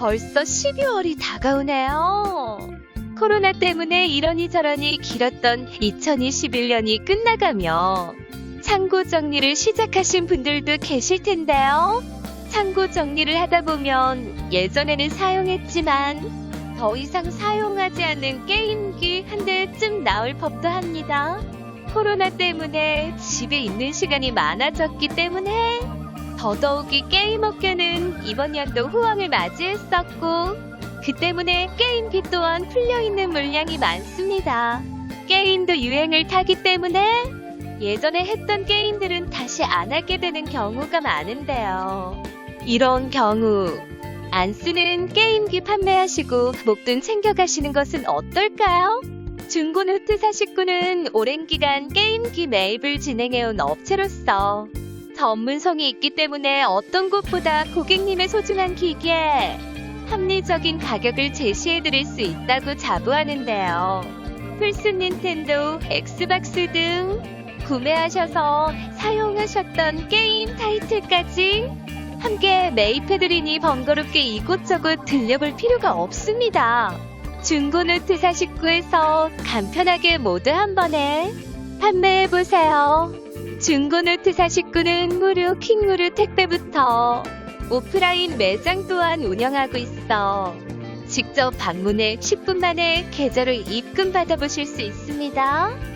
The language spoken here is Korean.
벌써 12월이 다가오네요. 코로나 때문에 이러니 저러니 길었던 2021년이 끝나가며 창고 정리를 시작하신 분들도 계실 텐데요. 창고 정리를 하다 보면 예전에는 사용했지만 더 이상 사용하지 않는 게임기 한 대쯤 나올 법도 합니다. 코로나 때문에 집에 있는 시간이 많아졌기 때문에 더더욱이 게임 업계는 이번 연도 호황을 맞이했었고 그 때문에 게임기 또한 풀려있는 물량이 많습니다. 게임도 유행을 타기 때문에 예전에 했던 게임들은 다시 안 하게 되는 경우가 많은데요. 이런 경우 안 쓰는 게임기 판매하시고 목돈 챙겨가시는 것은 어떨까요? 중고노트 사식구는 오랜 기간 게임기 매입을 진행해온 업체로서 전문성이 있기 때문에 어떤 곳보다 고객님의 소중한 기기에 합리적인 가격을 제시해드릴 수 있다고 자부하는데요. 플스 닌텐도, 엑스박스 등 구매하셔서 사용하셨던 게임 타이틀까지 함께 매입해드리니 번거롭게 이곳저곳 들려볼 필요가 없습니다. 중고노트 사식구에서 간편하게 모두 한 번에 판매해보세요. 중고노트 사식구는 무료 킹무료 택배부터 오프라인 매장 또한 운영하고 있어 직접 방문해 10분 만에 계좌로 입금 받아보실 수 있습니다.